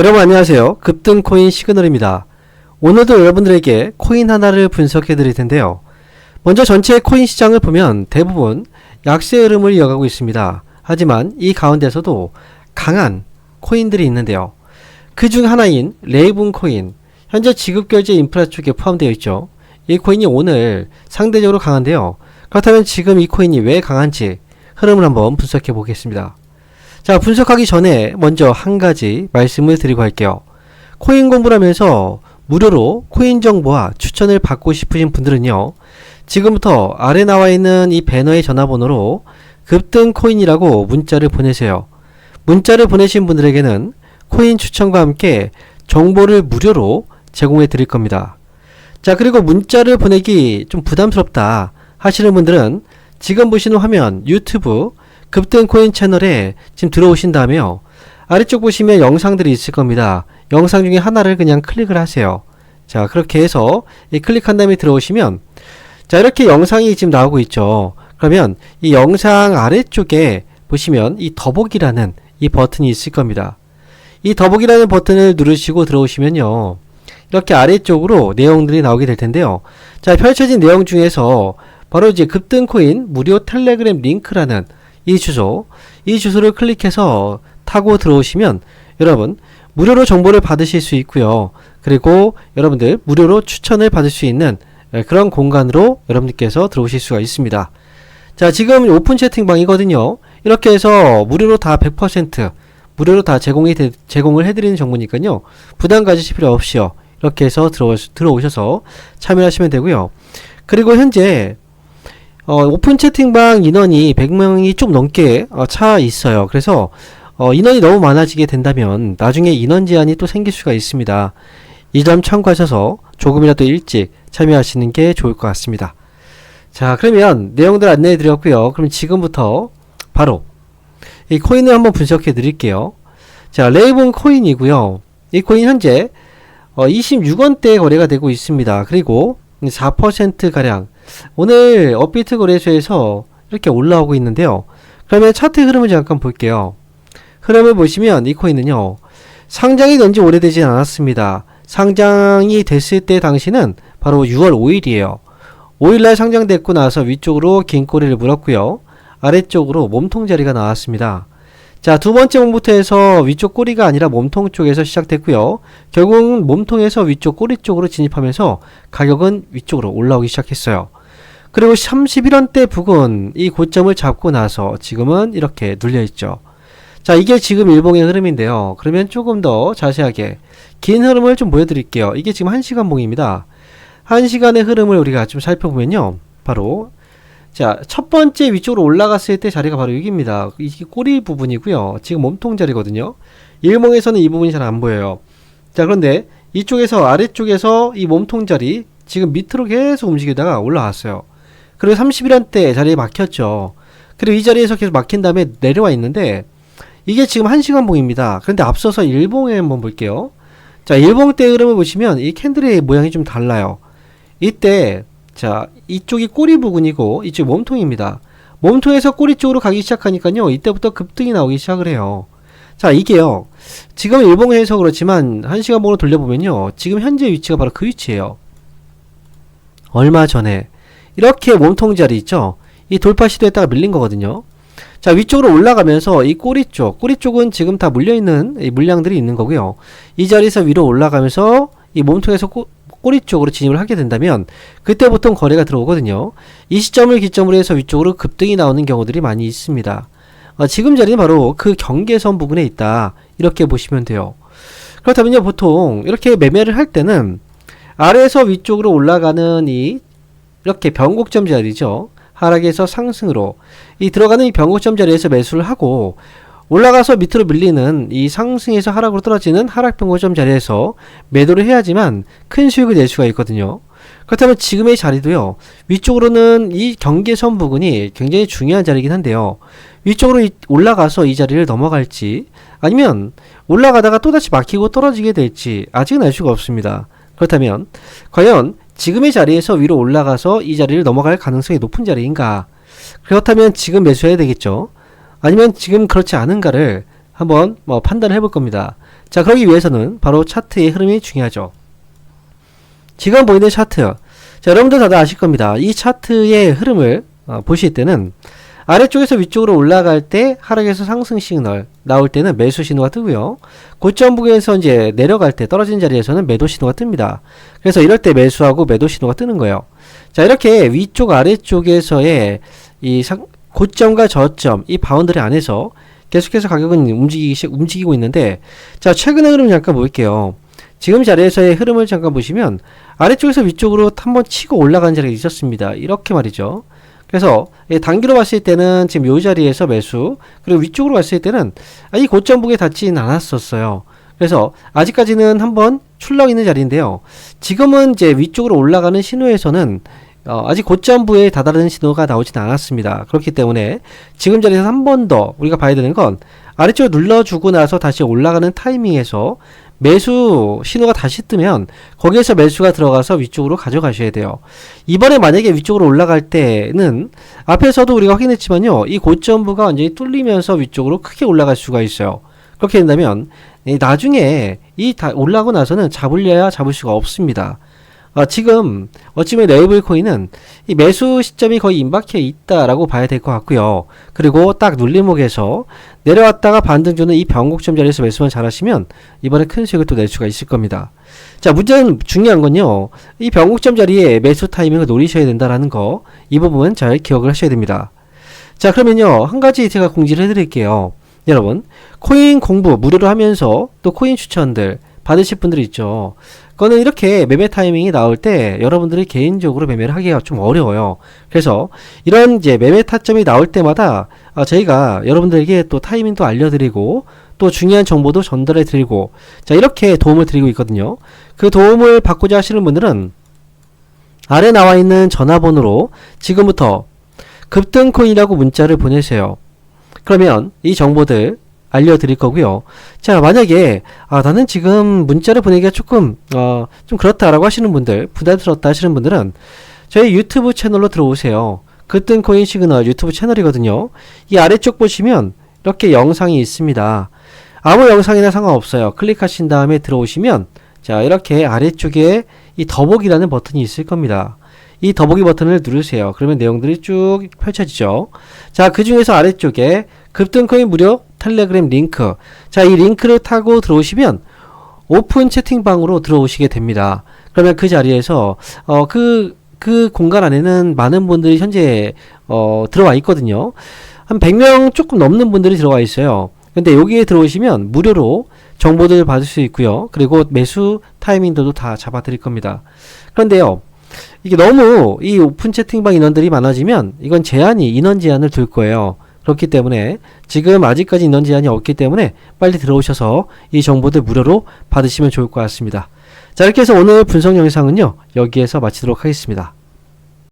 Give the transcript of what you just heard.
여러분 안녕하세요. 급등 코인 시그널입니다. 오늘도 여러분들에게 코인 하나를 분석해 드릴 텐데요. 먼저 전체 코인 시장을 보면 대부분 약세 흐름을 이어가고 있습니다. 하지만 이 가운데서도 강한 코인들이 있는데요. 그 중 하나인 레이븐 코인, 현재 지급결제 인프라 쪽에 포함되어 있죠. 이 코인이 오늘 상대적으로 강한데요. 그렇다면 지금 이 코인이 왜 강한지 흐름을 한번 분석해 보겠습니다. 자, 분석하기 전에 먼저 한 가지 말씀을 드리고 할게요. 코인 공부를 하면서 무료로 코인 정보와 추천을 받고 싶으신 분들은요. 지금부터 아래 나와 있는 이 배너의 전화번호로 급등 코인이라고 문자를 보내세요. 문자를 보내신 분들에게는 코인 추천과 함께 정보를 무료로 제공해 드릴 겁니다. 자, 그리고 문자를 보내기 좀 부담스럽다 하시는 분들은 지금 보시는 화면 유튜브 급등 코인 채널에 지금 들어오신 다음에요. 아래쪽 보시면 영상들이 있을 겁니다. 영상 중에 하나를 그냥 클릭을 하세요. 자, 그렇게 해서 이 클릭한 다음에 들어오시면 자, 이렇게 영상이 지금 나오고 있죠. 그러면 이 영상 아래쪽에 보시면 이 더보기라는 이 버튼이 있을 겁니다. 이 더보기라는 버튼을 누르시고 들어오시면요. 이렇게 아래쪽으로 내용들이 나오게 될 텐데요. 자, 펼쳐진 내용 중에서 바로 이제 급등코인 무료 텔레그램 링크라는 이 주소, 이 주소를 클릭해서 타고 들어오시면 여러분 무료로 정보를 받으실 수 있고요. 그리고 여러분들 무료로 추천을 받을 수 있는 예, 그런 공간으로 여러분들께서 들어오실 수가 있습니다. 자, 지금 오픈 채팅방이거든요. 이렇게 해서 무료로 다 100% 무료로 다 제공이 되, 제공을 해드리는 정보니까요. 부담 가지실 필요 없이요. 이렇게 해서 들어, 들어오셔서 참여하시면 되고요. 그리고 현재 어, 오픈 채팅방 인원이 100명이 좀 넘게 어, 차 있어요. 그래서 어, 인원이 너무 많아지게 된다면 나중에 인원 제한이 또 생길 수가 있습니다. 이 점 참고하셔서 조금이라도 일찍 참여하시는 게 좋을 것 같습니다. 자, 그러면 내용들 안내해 드렸고요. 그럼 지금부터 바로 이 코인을 한번 분석해 드릴게요. 자, 레이본 코인이고요. 이 코인 현재 어, 26원대에 거래가 되고 있습니다. 그리고 4% 가량 오늘 업비트 거래소에서 이렇게 올라오고 있는데요. 그러면 차트 흐름을 잠깐 볼게요. 흐름을 보시면 이 코인은요. 상장이 된 지 오래되진 않았습니다. 상장이 됐을 때 당시는 바로 6월 5일이에요. 5일날 상장됐고 나서 위쪽으로 긴 꼬리를 물었고요. 아래쪽으로 몸통 자리가 나왔습니다. 자, 두 번째 몸부터 해서 위쪽 꼬리가 아니라 몸통 쪽에서 시작됐고요. 결국은 몸통에서 위쪽 꼬리 쪽으로 진입하면서 가격은 위쪽으로 올라오기 시작했어요. 그리고 31원대 부근 이 고점을 잡고 나서 지금은 이렇게 눌려 있죠. 자, 이게 지금 일봉의 흐름인데요. 그러면 조금 더 자세하게 긴 흐름을 좀 보여드릴게요. 이게 지금 1시간 봉입니다. 1시간의 흐름을 우리가 좀 살펴보면요. 바로 자, 첫 번째 위쪽으로 올라갔을 때 자리가 바로 여기입니다. 이게 꼬리 부분이고요. 지금 몸통 자리거든요. 일봉에서는 이 부분이 잘 안 보여요. 자, 그런데 이쪽에서 아래쪽에서 이 몸통 자리 지금 밑으로 계속 움직이다가 올라왔어요. 그리고 31원대 자리에 막혔죠. 그리고 이 자리에서 계속 막힌 다음에 내려와 있는데 이게 지금 1시간 봉입니다. 그런데 앞서서 일봉에 한번 볼게요. 자, 일봉 때 흐름을 보시면 이 캔들의 모양이 좀 달라요. 이때 자, 이쪽이 꼬리 부분이고 이쪽이 몸통입니다. 몸통에서 꼬리 쪽으로 가기 시작하니까요. 이때부터 급등이 나오기 시작을 해요. 자, 이게요. 지금 일봉에서 그렇지만 1시간 봉으로 돌려보면요. 지금 현재 위치가 바로 그 위치예요. 얼마 전에 이렇게 몸통 자리 있죠? 이 돌파 시도했다가 밀린 거거든요. 자, 위쪽으로 올라가면서 이 꼬리 쪽, 꼬리 쪽은 지금 다 물려있는 이 물량들이 있는 거고요. 이 자리에서 위로 올라가면서 이 몸통에서 꼬, 꼬리 쪽으로 진입을 하게 된다면 그때 보통 거래가 들어오거든요. 이 시점을 기점으로 해서 위쪽으로 급등이 나오는 경우들이 많이 있습니다. 어, 지금 자리는 바로 그 경계선 부분에 있다. 이렇게 보시면 돼요. 그렇다면요, 보통 이렇게 매매를 할 때는 아래에서 위쪽으로 올라가는 이 이렇게 변곡점 자리죠. 하락에서 상승으로 이 들어가는 이 변곡점 자리에서 매수를 하고 올라가서 밑으로 밀리는 이 상승에서 하락으로 떨어지는 하락 변곡점 자리에서 매도를 해야지만 큰 수익을 낼 수가 있거든요. 그렇다면 지금의 자리도요. 위쪽으로는 이 경계선 부분이 굉장히 중요한 자리이긴 한데요. 위쪽으로 올라가서 이 자리를 넘어갈지 아니면 올라가다가 또다시 막히고 떨어지게 될지 아직은 알 수가 없습니다. 그렇다면 과연 지금의 자리에서 위로 올라가서 이 자리를 넘어갈 가능성이 높은 자리인가? 그렇다면 지금 매수해야 되겠죠. 아니면 지금 그렇지 않은가를 한번 뭐 판단을 해볼 겁니다. 자, 그러기 위해서는 바로 차트의 흐름이 중요하죠. 지금 보이는 차트. 자, 여러분들 다들 아실 겁니다. 이 차트의 흐름을 어, 보실 때는 아래쪽에서 위쪽으로 올라갈 때 하락에서 상승 시그널 나올 때는 매수 신호가 뜨고요. 고점 부근에서 이제 내려갈 때 떨어진 자리에서는 매도 신호가 뜹니다. 그래서 이럴 때 매수하고 매도 신호가 뜨는 거예요. 자, 이렇게 위쪽 아래쪽에서의 이 상, 고점과 저점 이 바운더리 안에서 계속해서 가격은 움직이기, 움직이고 있는데 자, 최근의 흐름 잠깐 볼게요. 지금 자리에서의 흐름을 잠깐 보시면 아래쪽에서 위쪽으로 한번 치고 올라간 자리가 있었습니다. 이렇게 말이죠. 그래서 예, 단기로 봤을 때는 지금 이 자리에서 매수 그리고 위쪽으로 봤을 때는 아, 이 고점 부에 닿지는 않았었어요. 그래서 아직까지는 한번 출렁 있는 자리인데요. 지금은 이제 위쪽으로 올라가는 신호에서는 어, 아직 고점부에 다다르는 신호가 나오진 않았습니다. 그렇기 때문에 지금 자리에서 한 번 더 우리가 봐야 되는 건 아래쪽을 눌러주고 나서 다시 올라가는 타이밍에서 매수 신호가 다시 뜨면 거기에서 매수가 들어가서 위쪽으로 가져가셔야 돼요. 이번에 만약에 위쪽으로 올라갈 때는 앞에서도 우리가 확인했지만요. 이 고점부가 완전히 뚫리면서 위쪽으로 크게 올라갈 수가 있어요. 그렇게 된다면 이 나중에 이다 올라가고 나서는 잡으려야 잡을 수가 없습니다. 아, 지금 어찌보면 네이블 코인은 이 매수 시점이 거의 임박해 있다라고 봐야 될 것 같고요. 그리고 딱 눌림목에서 내려왔다가 반등 주는 이 변곡점 자리에서 매수만 잘하시면 이번에 큰 수익을 또 낼 수가 있을 겁니다. 자, 문제는 중요한 건요. 이 변곡점 자리에 매수 타이밍을 노리셔야 된다라는 거, 이 부분 잘 기억을 하셔야 됩니다. 자, 그러면요. 한 가지 제가 공지를 해드릴게요. 여러분, 코인 공부 무료로 하면서 또 코인 추천들 받으실 분들이 있죠. 그거는 이렇게 매매 타이밍이 나올 때 여러분들이 개인적으로 매매를 하기가 좀 어려워요. 그래서 이런 이제 매매 타점이 나올 때마다 아, 저희가 여러분들에게 또 타이밍도 알려드리고 또 중요한 정보도 전달해 드리고 자 이렇게 도움을 드리고 있거든요. 그 도움을 받고자 하시는 분들은 아래 나와 있는 전화번호로 지금부터 급등코인이라고 문자를 보내세요. 그러면 이 정보들 알려드릴 거고요. 자, 만약에, 아, 나는 지금 문자를 보내기가 조금, 어, 좀 그렇다라고 하시는 분들, 부담스럽다 하시는 분들은 저희 유튜브 채널로 들어오세요. 그뜬 코인 시그널 유튜브 채널이거든요. 이 아래쪽 보시면 이렇게 영상이 있습니다. 아무 영상이나 상관없어요. 클릭하신 다음에 들어오시면, 자, 이렇게 아래쪽에 이 더보기라는 버튼이 있을 겁니다. 이 더보기 버튼을 누르세요. 그러면 내용들이 쭉 펼쳐지죠. 자, 그 중에서 아래쪽에 급등 코인 무료 텔레그램 링크. 자, 이 링크를 타고 들어오시면 오픈 채팅방으로 들어오시게 됩니다. 그러면 그 자리에서 어, 그, 그 공간 안에는 많은 분들이 현재 어, 들어와 있거든요. 한 100명 조금 넘는 분들이 들어와 있어요. 근데 여기에 들어오시면 무료로 정보들 받을 수 있고요. 그리고 매수 타이밍들도 다 잡아 드릴 겁니다. 그런데요. 이게 너무 이 오픈 채팅방 인원들이 많아지면 이건 제한이 인원 제한을 둘 거예요. 그렇기 때문에 지금 아직까지 인원 제한이 없기 때문에 빨리 들어오셔서 이 정보들 무료로 받으시면 좋을 것 같습니다. 자 이렇게 해서 오늘 분석 영상은요 여기에서 마치도록 하겠습니다.